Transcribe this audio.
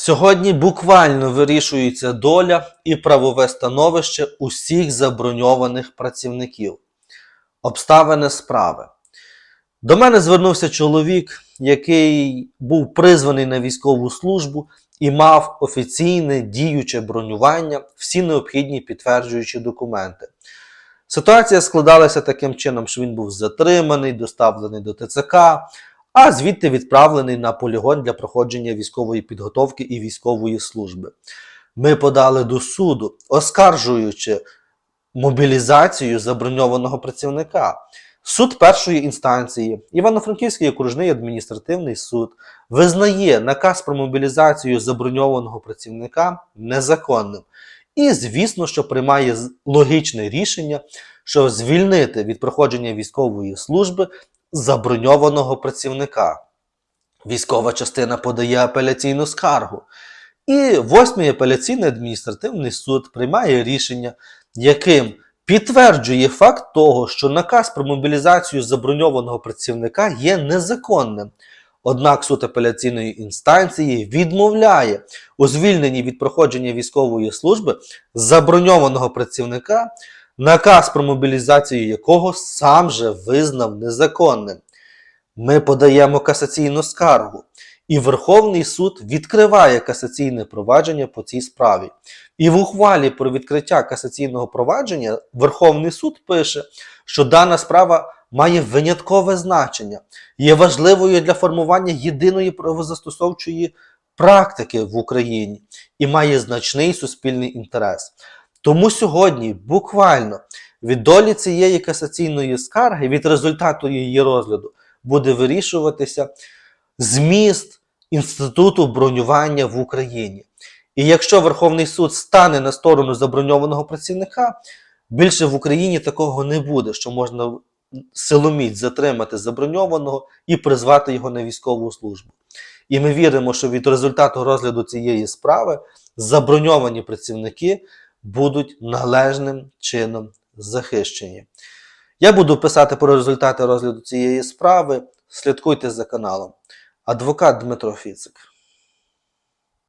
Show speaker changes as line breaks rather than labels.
Сьогодні буквально вирішується доля і правове становище усіх заброньованих працівників. Обставини справи. До мене звернувся чоловік, який був призваний на військову службу і мав офіційне діюче бронювання, всі необхідні підтверджуючі документи. Ситуація складалася таким чином, що він був затриманий, доставлений до ТЦК, а звідти відправлений на полігон для проходження військової підготовки і військової служби. Ми подали до суду, оскаржуючи мобілізацію заброньованого працівника. Суд першої інстанції, Івано-Франківський окружний адміністративний суд, визнає наказ про мобілізацію заброньованого працівника незаконним. І, звісно, що приймає логічне рішення, що звільнити від проходження військової служби заброньованого працівника. Військова частина подає апеляційну скаргу. І восьмий апеляційний адміністративний суд приймає рішення, яким підтверджує факт того, що наказ про мобілізацію заброньованого працівника є незаконним. Однак суд апеляційної інстанції відмовляє у звільненні від проходження військової служби заброньованого працівника, наказ про мобілізацію якого сам же визнав незаконним. Ми подаємо касаційну скаргу, і Верховний суд відкриває касаційне провадження по цій справі. І в ухвалі про відкриття касаційного провадження Верховний суд пише, що дана справа має виняткове значення, є важливою для формування єдиної правозастосовчої практики в Україні і має значний суспільний інтерес. Тому сьогодні буквально від долі цієї касаційної скарги, від результату її розгляду, буде вирішуватися зміст інституту бронювання в Україні. І якщо Верховний суд стане на сторону заброньованого працівника, більше в Україні такого не буде, що можна силоміць затримати заброньованого і призвати його на військову службу. І ми віримо, що від результату розгляду цієї справи заброньовані працівники будуть належним чином захищені. Я буду писати про результати розгляду цієї справи. Слідкуйте за каналом. Адвокат Дмитро Фіцик.